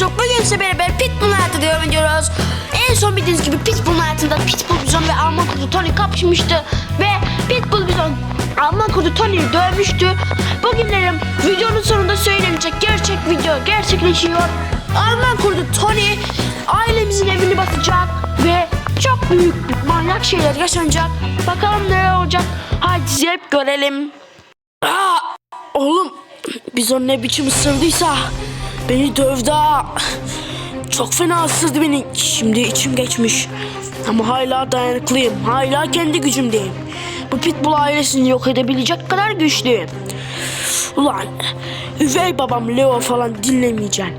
Yusuf. Bugün size beraber Pitbull hayatı devam ediyoruz. En son bildiğiniz gibi Pitbull hayatında Pitbull Bizon ve Alman kurdu Tony kapışmıştı. Ve Pitbull Bizon Alman kurdu Tony'yi dövmüştü. Bugünlerim videonun sonunda söylenecek gerçek video gerçekleşiyor. Alman kurdu Tony ailemizin evini basacak ve çok büyük manyak şeyler yaşanacak. Bakalım neler olacak. Haydi izleyip görelim. Aa, oğlum Bizon ne biçim ısırdıysa beni dövdü ha. Çok fena ısırdı beni. Şimdi içim geçmiş. Ama hala dayanıklıyım. Hala kendi gücümdeyim. Bu pitbull ailesini yok edebilecek kadar güçlüyüm. Ulan üvey babam Leo falan dinlemeyeceğim.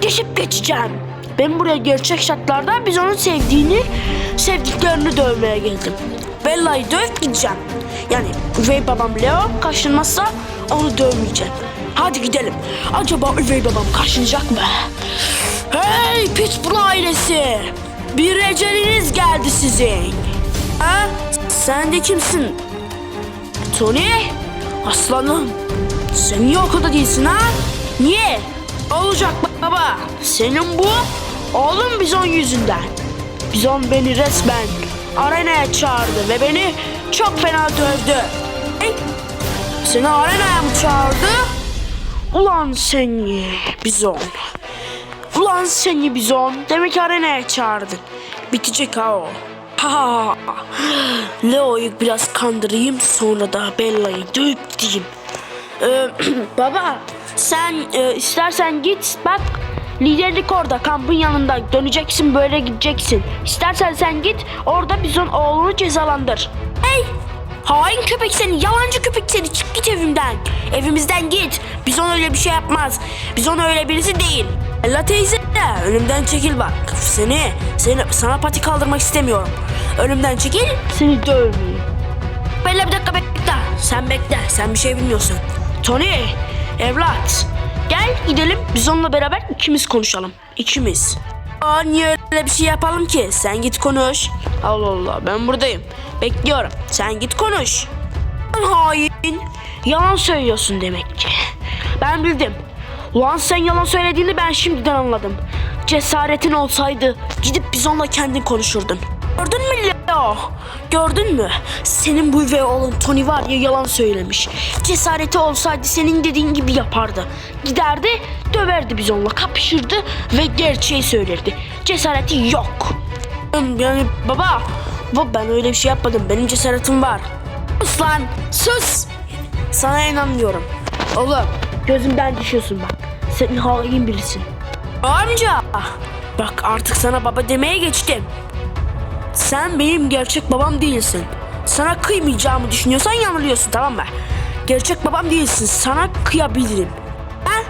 Geçip geçeceğim. Ben buraya gerçek şartlarda biz onun sevdiğini, sevdiklerini dövmeye geldim. Bella'yı dövüp gideceğim. Yani üvey babam Leo kaşınmazsa onu dövmeyeceğim. Hadi gidelim. Acaba üvey babam kaşınacak mı? Hey Pitbull ailesi! Bir eceliniz geldi sizin. Ha? Sen de kimsin? Tony? Aslanım. Sen niye ortada değilsin ha? Niye? Olacak baba. Senin bu oğlum bizon yüzünden. Bizon beni resmen arenaya çağırdı ve beni çok fena dövdü. Seni arenaya mı çağırdı? Ulan seni bizon. Ulan seni bizon. Demek arenaya çağırdın. Bitecek ha o. Ha. Leo'yu biraz kandırayım sonra da Bella'yı dövüp diyeyim. Ee, baba sen e, istersen git bak liderlik orada kampın yanında döneceksin böyle gideceksin. İstersen sen git orada bizon oğlunu cezalandır. Hey hain köpek seni yalancı köpek seni çık git evimden. Evimizden git. Bizon öyle bir şey yapmaz. Bizon öyle birisi değil. Ella teyze önümden çekil bak. Seni, seni sana pati kaldırmak istemiyorum. Önümden çekil seni dövmeyeyim. Bella bir dakika bekle. Sen bekle. Sen bir şey bilmiyorsun. Tony, evlat. Gel gidelim biz onunla beraber ikimiz konuşalım. İkimiz. Aa niye öyle bir şey yapalım ki? Sen git konuş. Allah Allah ben buradayım. Bekliyorum. Sen git konuş. Hain. Yalan söylüyorsun demek ki. Ben bildim. Ulan sen yalan söylediğini ben şimdiden anladım. Cesaretin olsaydı gidip biz onunla kendin konuşurdun. Gördün mü Leo? Gördün mü? Senin bu üvey oğlun Tony var ya yalan söylemiş. Cesareti olsaydı senin dediğin gibi yapardı. Giderdi, döverdi biz onunla, kapışırdı ve gerçeği söylerdi. Cesareti yok. Yani baba, baba ben öyle bir şey yapmadım. Benim cesaretim var. Sus lan, sus. Sana inanmıyorum. Oğlum, gözümden düşüyorsun bak. Sen hain birisin. Amca, bak artık sana baba demeye geçtim. Sen benim gerçek babam değilsin. Sana kıymayacağımı düşünüyorsan yanılıyorsun tamam mı? Gerçek babam değilsin. Sana kıyabilirim. Ha?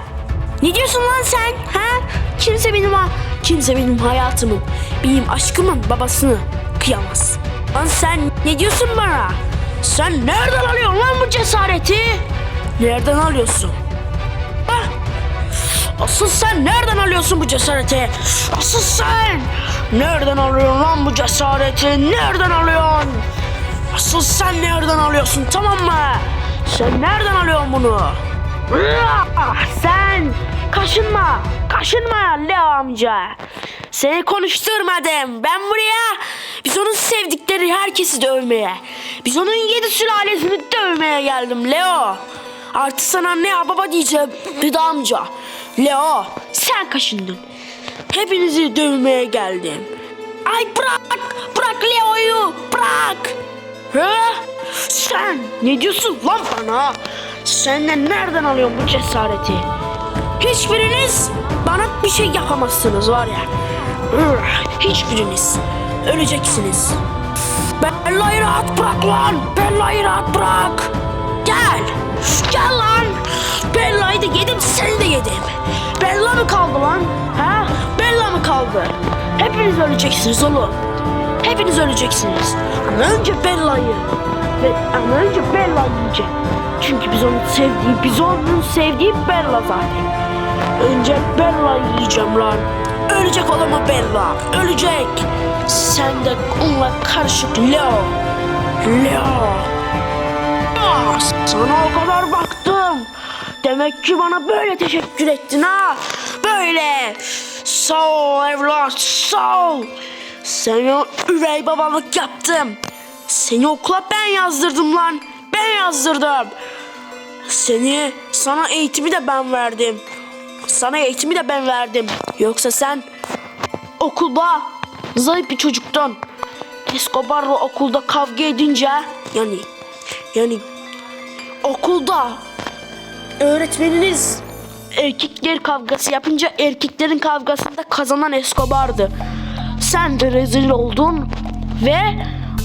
Ne diyorsun lan sen? Ha? Kimse benim ha kimse benim hayatımın, benim aşkımın babasını kıyamaz. Lan sen ne diyorsun bana? Sen nereden alıyorsun lan bu cesareti? Nereden alıyorsun? Asıl sen nereden alıyorsun bu cesareti? Asıl sen nereden alıyorsun lan bu cesareti? Nereden alıyorsun? Asıl sen nereden alıyorsun tamam mı? Sen nereden alıyorsun bunu? Sen kaşınma, kaşınma Leo amca. Seni konuşturmadım. Ben buraya biz onun sevdikleri herkesi dövmeye, biz onun yedi sülalesini dövmeye geldim Leo. Artık sana ne baba diyeceğim bir amca. Leo sen kaşındın. Hepinizi dövmeye geldim. Ay bırak, bırak Leo'yu, bırak. He? Sen ne diyorsun lan bana? Senden nereden alıyorsun bu cesareti? Hiçbiriniz bana bir şey yapamazsınız var ya. Hiçbiriniz. Öleceksiniz. Bella'yı rahat bırak lan. Bella'yı rahat bırak. Gel. Gel lan. Bella'yı da yedim seni de yedim. Bella mı kaldı lan? Ha? Bella mı kaldı? Hepiniz öleceksiniz oğlum. Hepiniz öleceksiniz. Ama önce Bella'yı. Ve ama önce Bella yiyecek. Çünkü biz onun sevdiği, biz onun sevdiği Bella zaten. Önce Bella yiyeceğim lan. Ölecek olan o Bella. Ölecek. Sen de onunla karışık Leo. Leo. Ah, sana o baktım. Demek ki bana böyle teşekkür ettin ha. Böyle. Sağ ol evlat sağ ol. Sana üvey babalık yaptım. Seni okula ben yazdırdım lan. Ben yazdırdım. Seni sana eğitimi de ben verdim. Sana eğitimi de ben verdim. Yoksa sen okulda zayıf bir çocuktun. Escobar'la okulda kavga edince yani yani okulda öğretmeniniz erkekler kavgası yapınca erkeklerin kavgasında kazanan Escobar'dı. Sen de rezil oldun ve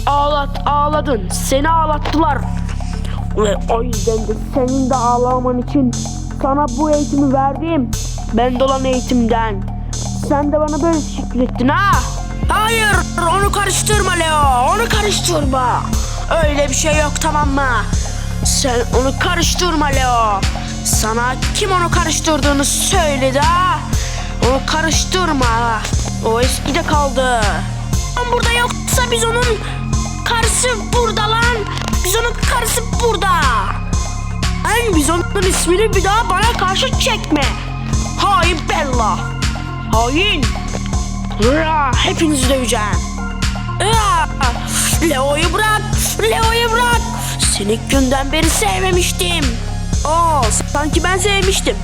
ağlat ağladın. Seni ağlattılar. Ve o yüzden de senin de ağlaman için sana bu eğitimi verdim. Ben dolan eğitimden. Sen de bana böyle teşekkür ettin ha? Hayır onu karıştırma Leo. Onu karıştırma. Öyle bir şey yok tamam mı? Sen onu karıştırma Leo. Sana kim onu karıştırdığını söyledi ha? Onu karıştırma. O eskide kaldı. Lan burada yoksa biz onun karısı burada lan. Biz onun karısı burada. Lan biz onun ismini bir daha bana karşı çekme. Hain Bella. Hain. Hepinizi döveceğim. Leo'yu bırak. Seni günden beri sevmemiştim. Aa, sanki ben sevmiştim.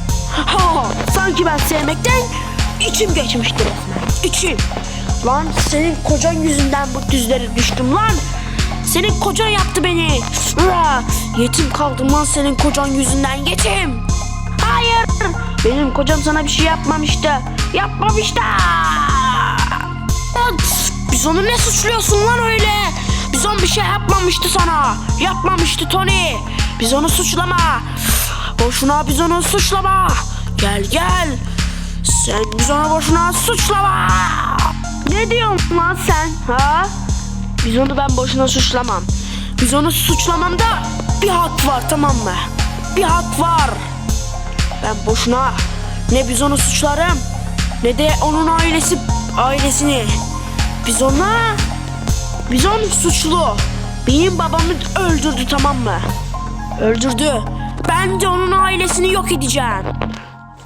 Ha, sanki ben sevmekten içim geçmişti resmen. İçim. Lan senin kocan yüzünden bu düzlere düştüm lan. Senin kocan yaptı beni. Ra, yetim kaldım lan senin kocan yüzünden yetim. Hayır. Benim kocam sana bir şey yapmamıştı. Yapmamıştı. Lan, Biz onu ne suçluyorsun lan öyle? Biz on bir şey yapmamıştı sana. Yapmamıştı Tony. Biz onu suçlama. Boşuna biz onu suçlama. Gel gel. Sen biz onu boşuna suçlama. Ne diyorsun lan sen? Ha? Biz onu ben boşuna suçlamam. Biz onu suçlamamda bir hak var tamam mı? Bir hak var. Ben boşuna ne biz onu suçlarım ne de onun ailesi ailesini. Biz ona biz onu suçlu. Benim babamı öldürdü tamam mı? Öldürdü. Ben de onun ailesini yok edeceğim.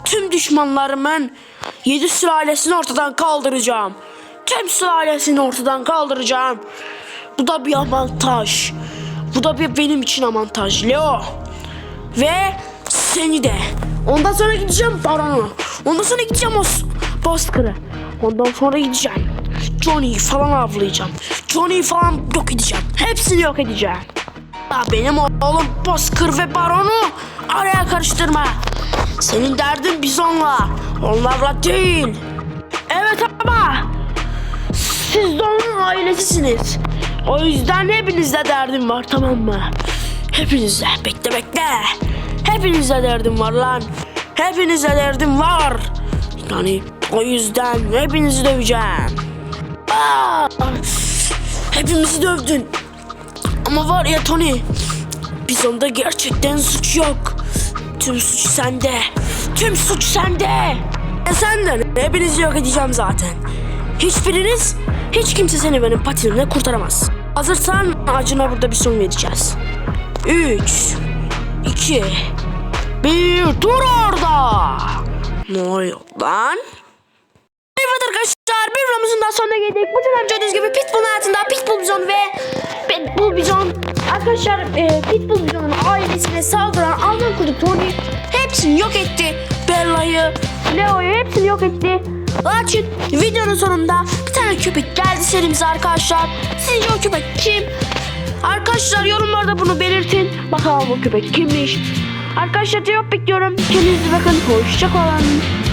Tüm düşmanlarımın yedi sülalesini ortadan kaldıracağım. Tüm sülalesini ortadan kaldıracağım. Bu da bir avantaj. Bu da bir benim için avantaj Leo. Ve seni de. Ondan sonra gideceğim Baron'u. Ondan sonra gideceğim Os Bozkır'ı. Ondan sonra gideceğim. Johnny'yi falan avlayacağım. Johnny'yi falan yok edeceğim. Hepsini yok edeceğim. Ya benim oğlum Bozkır ve Baron'u araya karıştırma. Senin derdin biz onunla. Onlarla değil. Evet ama siz de onun ailesisiniz. O yüzden hepinizle derdim var tamam mı? Hepinizle. Bekle bekle. Hepinizle derdim var lan. Hepinizle derdim var. Yani o yüzden hepinizi döveceğim. Hepimizi dövdün. Ama var ya Tony. Biz onda gerçekten suç yok. Tüm suç sende. Tüm suç sende. E senden. Hepinizi yok edeceğim zaten. Hiçbiriniz, hiç kimse seni benim patinimle kurtaramaz. Hazırsan acına burada bir son vereceğiz. Üç, iki, bir, dur orada. Ne oluyor lan? Evet arkadaşlar bir videomuzun daha sonuna geldik. Bu dönem gördüğünüz gibi Pitbull'un hayatında Pitbull Bizon ve Pitbull Bizon Arkadaşlar e, Pitbull Bizon'un ailesine saldıran Alman kurdu Tony hepsini yok etti. Bella'yı, Leo'yu hepsini yok etti. Lakin videonun sonunda bir tane köpek geldi serimize arkadaşlar. Sizce o köpek kim? Arkadaşlar yorumlarda bunu belirtin. Bakalım o köpek kimmiş? Arkadaşlar cevap bekliyorum. Kendinize bakın. Hoşçakalın.